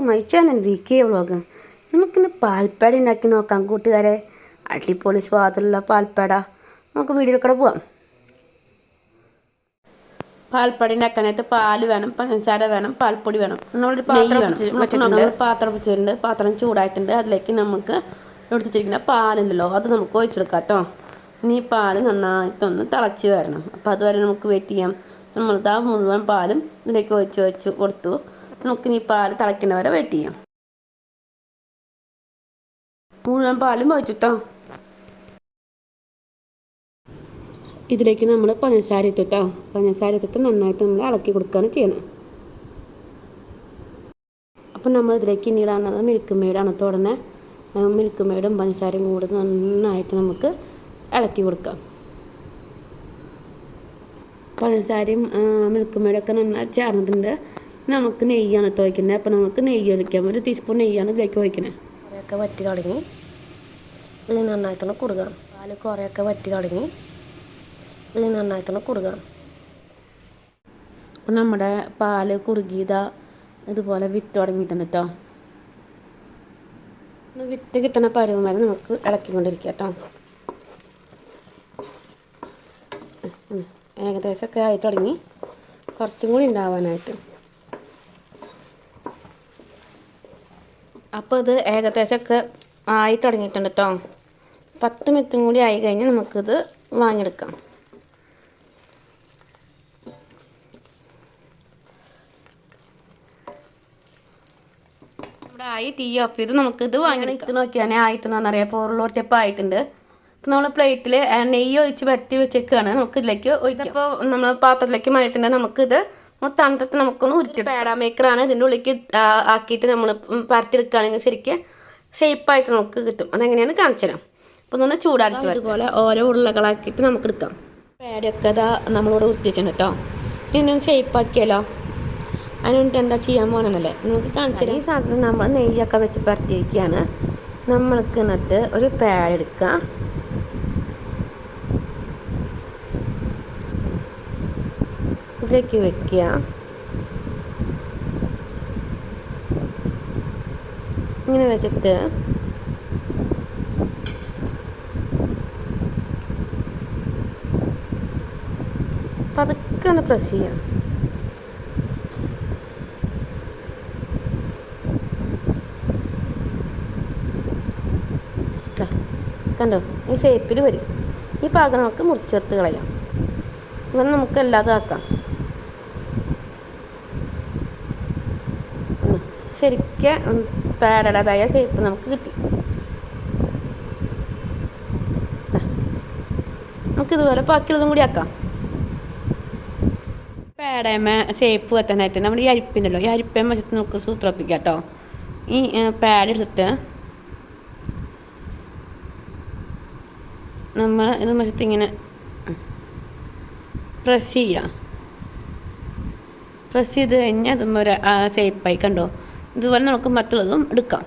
To my channel V K vlog നമുക്കിന്ന് പാൽപ്പേട ഉണ്ടാക്കി നോക്കാം കൂട്ടുകാരെ. അടിപൊളി സ്വാദുള്ള പാൽപ്പേട. നമുക്ക് വീഡിയോയിൽ കൂടെ പോവാം. പാൽപ്പാട ഉണ്ടാക്കാനായിട്ട് പാൽ വേണം പഞ്ചസാര വേണം പാൽപ്പൊടി വേണം. നമ്മളൊരു പാത്രം പാത്രം വെച്ചിട്ടുണ്ട്. പാത്രം ചൂടായിട്ടുണ്ട്. അതിലേക്ക് നമുക്ക് എടുത്തിരിക്കുന്ന പാലുണ്ടല്ലോ അത് നമുക്ക് ഒഴിച്ചെടുക്കാം കേട്ടോ ഇനി പാൽ പാൽ നന്നായിട്ടൊന്ന് തിളച്ച് വരണം. അപ്പോൾ അതുവരെ നമുക്ക് വെയിറ്റ് ചെയ്യാം. നമ്മളിതാ മുഴുവൻ പാലും ഇതിലേക്ക് ഒഴിച്ച് വെച്ച് കൊടുത്തു. നമുക്കിനി പാൽ തിളയ്ക്കുന്ന വരെ വെയിറ്റ് ചെയ്യാം. മുഴുവൻ പാലും വായിച്ചിട്ടോ ഇതിലേക്ക് നമ്മൾ പഞ്ചസാര ഇട്ടിട്ടോ പഞ്ചസാര ഇട്ടിട്ട് നന്നായിട്ട് നമ്മൾ ഇളക്കി കൊടുക്കുകയാണ് ചെയ്യണം. അപ്പം നമ്മൾ ഇതിലേക്ക് ഇനി മിൽക്ക് മെയ്ഡാണ് തുടനെ മിൽക്ക് മെയ്ഡും പഞ്ചസാരയും കൂടി നന്നായിട്ട് നമുക്ക് ഇളക്കി കൊടുക്കാം. പഞ്ചസാരയും മിൽക്ക് മെയ്ഡൊക്കെ നന്നായി ചേർന്നിട്ടുണ്ട്. നമുക്ക് നെയ്യാണ് തുവയ്ക്കുന്നത് അപ്പോൾ നമുക്ക് നെയ്യ് ഒഴിക്കാം. ഒരു ടീസ്പൂൺ നെയ്യാണ് ഇതിലേക്ക് ഒഴിക്കുന്നത് കുറേയൊക്കെ വറ്റി തുടങ്ങി. ഇത് നന്നായിട്ടൊന്ന് കുറുകണം. പാൽ കുറേയൊക്കെ വറ്റി തുടങ്ങി. ഇത് നന്നായിട്ടൊന്ന് കുറുകണം. അപ്പം നമ്മുടെ പാൽ കുറുകിയത ഇതുപോലെ വിത്ത് തുടങ്ങിയിട്ടുണ്ട് കേട്ടോ വിത്ത് കിട്ടുന്ന പരുവം വരെ നമുക്ക് ഇളക്കിക്കൊണ്ടിരിക്കുക കേട്ടോ ഏകദേശമൊക്കെ ആയി തുടങ്ങി. കുറച്ചും കൂടി ഉണ്ടാവാനായിട്ട്. അപ്പോൾ ഇത് ഏകദേശമൊക്കെ ആയി തുടങ്ങിയിട്ടുണ്ട് കേട്ടോ പത്ത് മിനിറ്റും കൂടി ആയി കഴിഞ്ഞാൽ നമുക്കിത് വാങ്ങിയെടുക്കാം. ഇവിടെ ആയി ടീ ഓഫ് ചെയ്ത് നമുക്കിത് വാങ്ങി ഇട്ട് നോക്കിയാൽ ആയിട്ടെന്നറിയാം പോറുള്ളൊറ്റപ്പം ആയിട്ടുണ്ട്. നമ്മൾ പ്ലേറ്റിൽ നെയ്യ് ഒഴിച്ച് പരത്തി വെച്ചേക്കാണ്. നമുക്കിതിലേക്ക് ഒഴിക്കാം. അപ്പോൾ നമ്മൾ പാത്രത്തിലേക്ക് മഴത്തിന്റെ നമുക്കിത് തണുത്തിട്ട് നമുക്കൊന്ന് ഉരുട്ടി പേടാ മേക്കറാണ്. ഇതിന്റെ ഉള്ളിലേക്ക് ആക്കിയിട്ട് നമ്മൾ പരത്തിയെടുക്കുകയാണെങ്കിൽ ശരിക്കും ഷേപ്പായിട്ട് നമുക്ക് കിട്ടും. അതെങ്ങനെയാണ് കാണിച്ചു തരാം അപ്പോൾ ഒന്ന് ചൂടാടിച്ച് അതുപോലെ ഓരോ ഉരുളകളാക്കിയിട്ട് നമുക്ക് എടുക്കാം പേടയൊക്കെ അതാ നമ്മളോട് ഉരുത്തിച്ചിട്ടുണ്ട് കേട്ടോ ഇതിനെ ഷേപ്പാക്കിയാലോ? അതിനൊന്നിട്ട് എന്താ ചെയ്യാൻ പോകണമെന്നല്ലേ നമുക്ക് കാണിച്ചു തരാം ഈ സാധനം നമ്മൾ നെയ്യൊക്കെ വെച്ച് പരത്തിയിരിക്കുകയാണ്. നമ്മൾക്ക് എന്നിട്ട് ഒരു പാഡ് ഇതിലേക്ക് വെക്കുക. ഇങ്ങനെ വെച്ചിട്ട് പതുക്കെ പ്രസ് ചെയ്യാം കണ്ടോ? ഈ ഷേപ്പിൽ വരും. ഈ പാകം നമുക്ക് മുറിച്ചെടുത്ത് കളയാം. ഇവ നമുക്ക് എല്ലാതും ആക്കാം. ശരിക്കും പാടടേതായ ഷേപ്പ് നമുക്ക് കിട്ടി. നമുക്ക് ഇതുപോലെ ബാക്കിയുള്ളതും കൂടി ആക്കാം. പേടയമ്മ ഷേപ്പ് എത്താനായിട്ട് നമ്മൾ ഈ അരിപ്പുണ്ടല്ലോ ഈ അരിപ്പം വെച്ചിട്ട് നമുക്ക് സൂത്രപ്പിക്കാം കേട്ടോ ഈ പാഡ് എടുത്തിട്ട് നമ്മൾ ഇത് വെച്ചിട്ട് ഇങ്ങനെ പ്രസ് ചെയ്യുക പ്രസ് ചെയ്ത് കഴിഞ്ഞാൽ അതും ഒരു ഷേപ്പായി കണ്ടോ? ഇതുപോലെ നമുക്ക് മറ്റുള്ളതും എടുക്കാം.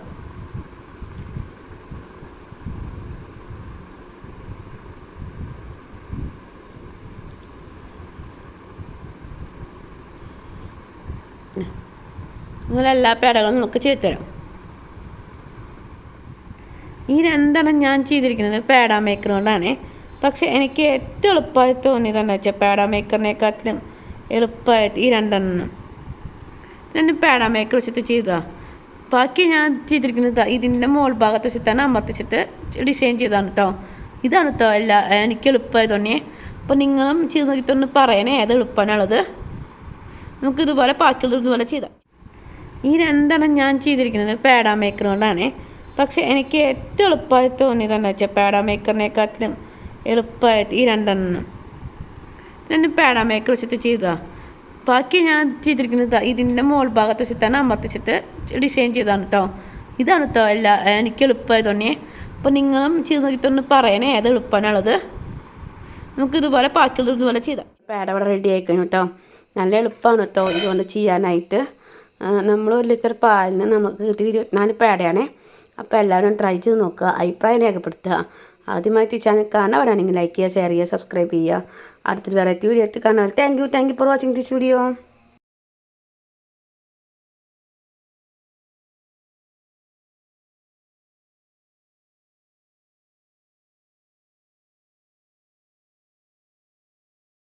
അങ്ങനെ എല്ലാ പേടകളും നമുക്ക് ചെയ്തു തരാം. ഈ രണ്ടെണ്ണം ഞാൻ ചെയ്തിരിക്കുന്നത് പേട മേക്കർ കൊണ്ടാണ്. പക്ഷെ എനിക്ക് ഏറ്റവും എളുപ്പമായി തോന്നിയത് എന്താ വെച്ചാൽ പേട മേക്കറിനെക്കാട്ടിലും എളുപ്പമായിട്ട് ഈ രണ്ടെണ്ണം രണ്ട് പേട മേക്കർ വെച്ചിട്ട് ചെയ്തതാണ് ബാക്കി ഞാൻ ചെയ്തിരിക്കുന്നത് ഇതിന്റെ മോൾ ഭാഗത്ത് വെച്ചിട്ടാണ് അമർത്തിച്ചിട്ട് ഡിസൈൻ ചെയ്താണ് കേട്ടോ ഇതാണ് കേട്ടോ അല്ല എനിക്ക് എളുപ്പമായി തോന്നിയേ അപ്പോൾ നിങ്ങളും ചെയ്ത് നോക്കിയിട്ടൊന്ന് പറയണേ ഏത് എളുപ്പമാണുള്ളത് നമുക്ക് ഇതുപോലെ ബാക്കിയുള്ളത് ഇതുപോലെ ചെയ്താം. ഈ രണ്ടെണ്ണം ഞാൻ ചെയ്തിരിക്കുന്നത് പേട മേക്കർ കൊണ്ടാണ്. പക്ഷേ എനിക്ക് ഏറ്റവും എളുപ്പമായി തോന്നിയത് എന്താ വെച്ചാൽ പേട മേക്കറിനെക്കാട്ടിലും എളുപ്പമായിട്ട് ഈ രണ്ടെണ്ണം. രണ്ട് പേട മേക്കർ വെച്ചിട്ട് ചെയ്തതാണ് ബാക്കി ഞാൻ ചെയ്തിരിക്കുന്നത് ഇതിന്റെ മോൾ ഭാഗത്ത് വെച്ചിട്ടാണ് അമർത്തിച്ചിട്ട് ഡിസൈൻ ചെയ്തതാണ് കേട്ടോ ഇതാണ് കേട്ടോ അല്ല എനിക്ക് എളുപ്പമായി തോന്നിയേ അപ്പോൾ നിങ്ങളും ചെയ്ത് നോക്കിയിട്ടൊന്ന് പറയണേ ഏത് എളുപ്പമാണുള്ളത്? നമുക്ക് ഇതുപോലെ ബാക്കിയുള്ളത് ഇതുപോലെ ചെയ്താം. പേട ഇവിടെ റെഡി ആയിക്കഴിഞ്ഞു കേട്ടോ നല്ല എളുപ്പമാണ് കേട്ടോ ഇതുകൊണ്ട് ചെയ്യാനായിട്ട്. നമ്മൾ ഒരു ലിറ്റർ പാലിന് നമുക്ക് ഇരുപത്തിനാല് പേടയാണേ അപ്പോൾ എല്ലാവരും ട്രൈ ചെയ്ത് നോക്കുക. അഭിപ്രായം രേഖപ്പെടുത്തുക. ആദ്യമായിട്ട് ഈ ചാനൽ കാണാവരാണെങ്കിൽ ലൈക്ക് ചെയ്യുക ഷെയർ ചെയ്യുക സബ്സ്ക്രൈബ് ചെയ്യുക. അടുത്തൊരു വെറൈറ്റി വീഡിയോ എടുത്ത് കാണാൻ thank you thank you for watching this video